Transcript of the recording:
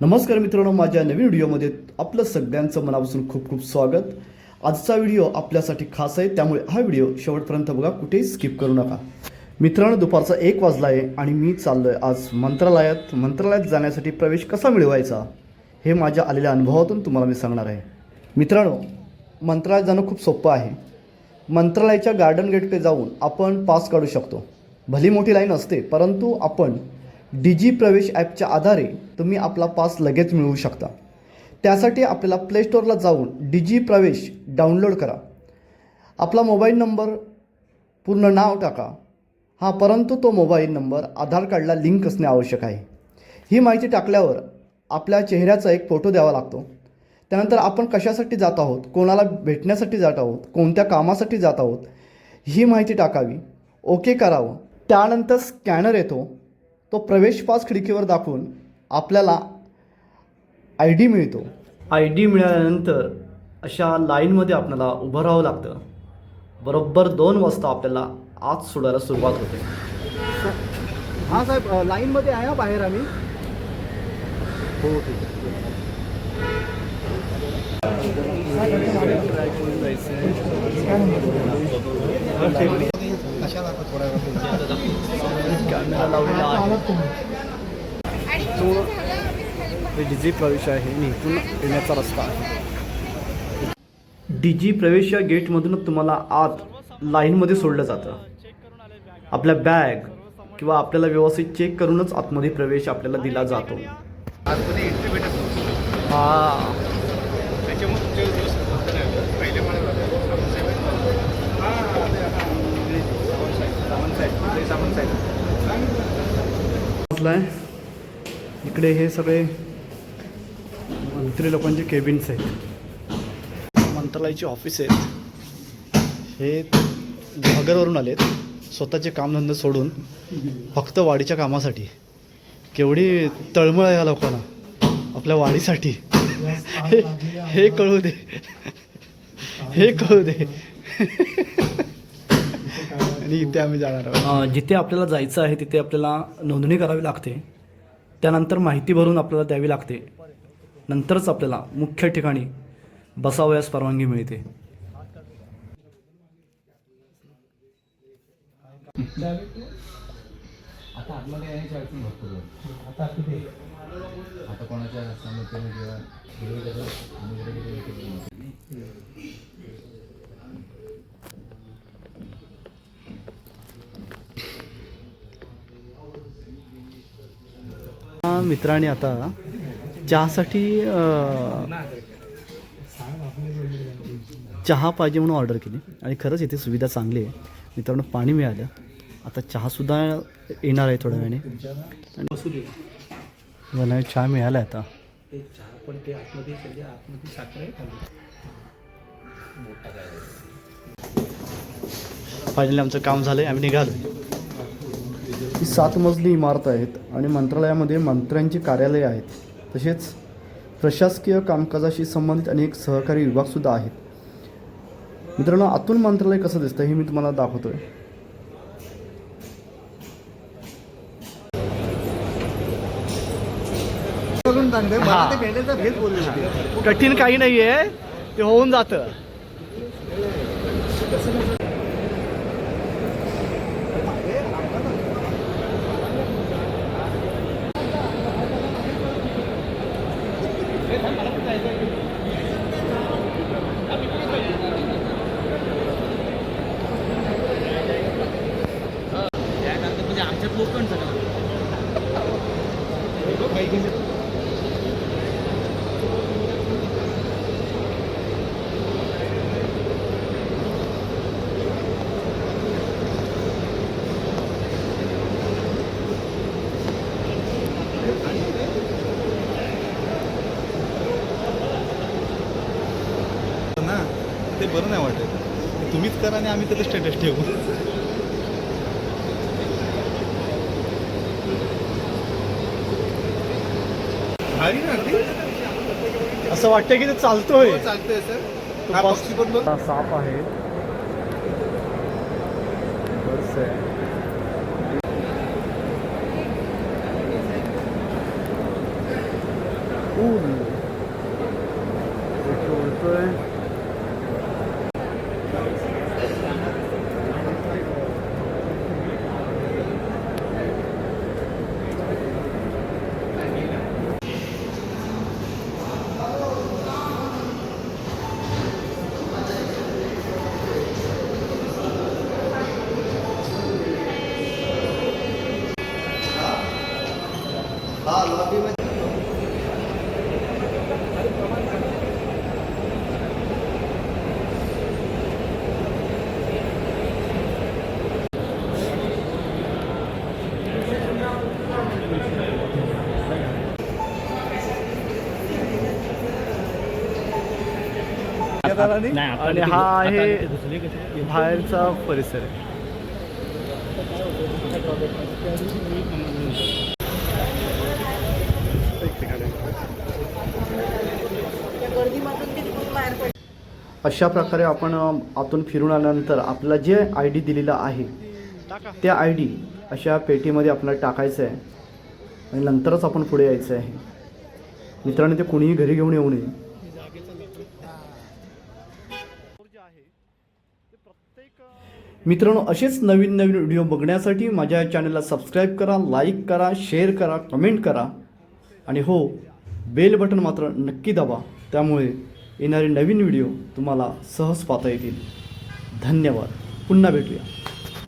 नमस्कार मित्रांनो माझ्या नवीन व्हिडिओमध्ये आपलं सगळ्यांचं मनापासून खूप खूप स्वागत. आजचा व्हिडिओ आपल्यासाठी खास आहे त्यामुळे हा व्हिडिओ शेवटपर्यंत बघा कुठेही स्किप करू नका. मित्रांनो दुपारचा एक वाजला आहे आणि मी चाललो आहे आज मंत्रालयात. मंत्रालयात जाण्यासाठी प्रवेश कसा मिळवायचा हे माझ्या आलेल्या अनुभवातून तुम्हाला मी सांगणार आहे. मित्रांनो मंत्रालयात जाणं खूप सोपं आहे. मंत्रालयाच्या गार्डन गेटकडे जाऊन आपण पास काढू शकतो. भली मोठी लाईन असते परंतु आपण डी जी प्रवेश ॲपच्या आधारे तुम्ही आपला पास लगेच मिळवू शकता. त्यासाठी आपल्याला प्ले स्टोअरला जाऊन डिजी प्रवेश डाउनलोड करा. आपला मोबाईल नंबर पूर्ण नाव टाका. हां परंतु तो मोबाईल नंबर आधार कार्डला लिंक असणे आवश्यक आहे. ही माहिती टाकल्यावर आपल्या चेहऱ्याचा एक फोटो द्यावा लागतो. त्यानंतर आपण कशासाठी जात आहोत कोणाला भेटण्यासाठी जात आहोत कोणत्या कामासाठी जात आहोत ही माहिती टाकावी. ओके करावं. त्यानंतर स्कॅनर येतो. तो प्रवेश पास खिडकीवर दाखवून आपल्याला आय डी मिळतो. आय डी मिळाल्यानंतर अशा लाईनमध्ये आपल्याला उभं राहावं लागतं. बरोबर दोन वाजता आपल्याला आत सोडायला सुरुवात होते. हां साहेब लाईनमध्ये आहे हा बाहेर आम्ही. हो ठीक आहे. कॅमेरा लावलेला आहे. तो हे डिजी प्रवेश आहे आणि इथून येण्याचा रस्ता आहे. डिजी प्रवेश या गेटमधूनच तुम्हाला आत लाईनमध्ये सोडलं जातं. आपल्या बॅग किंवा आपल्याला व्यवस्थित चेक करूनच आतमध्ये प्रवेश आपल्याला दिला जातो. आतमध्ये एंट्री भेटत हा. त्याच्यामुळे तुमच्या दिवस पहिले मला सावंत साहेब आहे इकडे हे सगळे मंत्री लोकांचे केबिन्स आहेत. मंत्रालयाची ऑफिस आहेत. हे घागरवरून आलेत. स्वतःचे कामधंदे सोडून फक्त वाडीच्या कामासाठी. केवढी तळमळ आहे या लोकांना. आपल्या वाडीसाठी. हे हे कळू दे. हे कळू दे. आणि इथे आम्ही जाणार आहोत. जिथे आपल्याला जायचं आहे तिथे आपल्याला नोंदणी करावी लागते. त्यानंतर माहिती भरून आपल्याला द्यावी लागते. नंतरच आपल्याला मुख्य ठिकाणी बसावयास परवानगी मिळते. आता आतमध्ये यायची अडचण भरपूर आता आता कोणाच्या समस्येने किंवा मित्राने आता चहासाठी चहा पाहिजे म्हणून ऑर्डर केली. आणि खरंच इथे सुविधा चांगली आहे. मित्रांनो पाणी मिळालं. आता चहासुद्धा येणार आहे थोड्या वेळाने. आणि मला चहा मिळाला आहे आता. फायनली आमचं काम झालं आहे आम्ही निघालो ही सात मजली इमारत आहेत आणि मंत्रालयामध्ये मंत्र्यांची कार्यालये आहेत. तसेच प्रशासकीय कामकाजाशी संबंधित अनेक सहकारी विभागसुद्धा आहेत. मित्रांनो आतून मंत्रालय कसं दिसतं हे मी तुम्हाला दाखवतोय. कठीण काही नाही आहे ते होऊन जातं. ना ते बरं नाही वाटत. तुम्हीच करा आणि आम्ही त्याचं स्टेटस ठेवू. भारी ना अगदी. असं वाटतं की ते चालतोय. हो, चालतंय सर. हा पक्ष- बदलून साप आहे. बस आहे. उडतोय. आणि हा आहे बाहेरचा परिसर. आहे अशा प्रकारे आपण आतून फिरून आल्यानंतर आपला जे आय डी दिलेला आहे त्या आय डी अशा पेटीमध्ये आपल्याला टाकायचं आहे आणि नंतरच आपण पुढे यायचं आहे मित्रांनो ते कोणीही घरी घेऊन येऊ नये. मित्रांनो असेच नवीन नवीन व्हिडिओ बघण्यासाठी माझ्या चॅनलला सबस्क्राईब करा लाईक करा शेअर करा कमेंट करा. आणि हो बेल बटन मात्र नक्की दाबा. त्यामुळे येणारे नवीन व्हिडिओ तुम्हाला सहज पाहता येतील. धन्यवाद. पुन्हा भेटूया.